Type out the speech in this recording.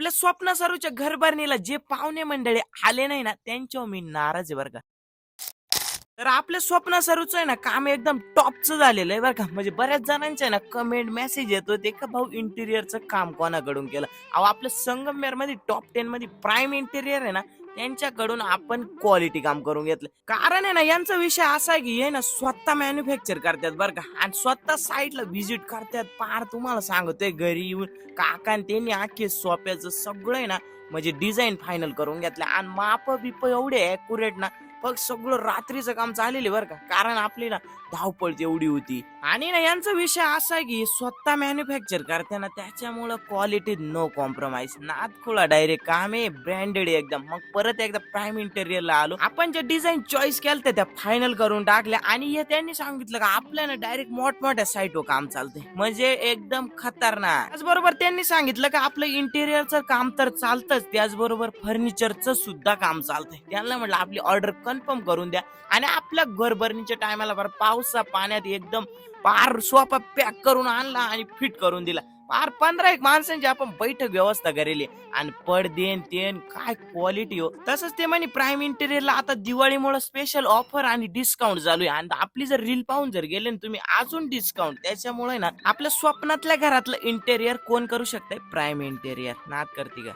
आपल्या स्वप्न घरभरणीला जे पाहुणे मंडळी आले नाही ना त्यांच्यावर मी नाराज आहे बरं का. तर आपल्या स्वप्न आहे ना काम एकदम टॉपचं झालेलं आहे बरं का. म्हणजे बऱ्याच जणांचे आहे ना कमेंट मेसेज येतो ते का भाऊ इंटिरियरचं काम कोणाकडून केलं? अहो आपल्या संगमनेरमध्ये टॉप टेन मध्ये प्राईम इंटिरियर आहे ना त्यांच्याकडून आपण क्वालिटी काम करून घेतलं. कारण आहे ना यांचा विषय असा आहे की हे ना स्वतः मॅन्युफॅक्चर करतात बरं का. आणि स्वतः साईटला व्हिजिट करतात. पार तुम्हाला सांगतोय घरी येऊन काका त्यांनी आखे सोप्याचं सगळं आहे ना म्हणजे डिझाईन फायनल करून घेतलं. आणि माप बिप एवढे अॅक्युरेट ना फक्त सगळं रात्रीचं काम चाललेलं बरं का. कारण आपली ना धावपळ एवढी होती. आणि ना यांचा विषय असा आहे की स्वतः मॅन्युफॅक्चर करते ना त्याच्यामुळं क्वालिटी नो कॉम्प्रोमाइज नादखुळा डायरेक्ट काम आहे ब्रँडेड एकदम. मग परत एकदा प्राईम इंटेरियरला आलो. आपण जे डिझाईन चॉईस केलं त्या फायनल करून टाकल्या. आणि हे त्यांनी सांगितलं का आपल्याला डायरेक्ट मोठमोठ्या साईटवर काम चालतंय. म्हणजे एकदम खतरनाक. त्याचबरोबर त्यांनी सांगितलं का आपलं इंटेरियरचं काम तर चालतंच. त्याचबरोबर फर्निचरचं सुद्धा काम चालतंय. त्यांना म्हटलं आपली ऑर्डर कन्फर्म करून द्या. आणि आपल्या घरभरणीच्या टायमाला बरं पावसा पाण्यात एकदम पार सोफा पॅक करून आणला आणि फिट करून दिला. पार पंधरा एक माणसांची आपण बैठक व्यवस्था करेली. आणि पडदेन तेन काय क्वालिटी हो. तसंच ते म्हणे प्राईम इंटेरियरला आता दिवाळीमुळे स्पेशल ऑफर आणि डिस्काउंट चालू आहे. आणि आपली जर रील पाहून जर गेले ना तुम्ही अजून डिस्काउंट त्याच्यामुळे ना आपल्या स्वप्नातल्या घरातलं इंटेरियर कोण करू शकतंय? प्राईम इंटेरियर नाद करते का?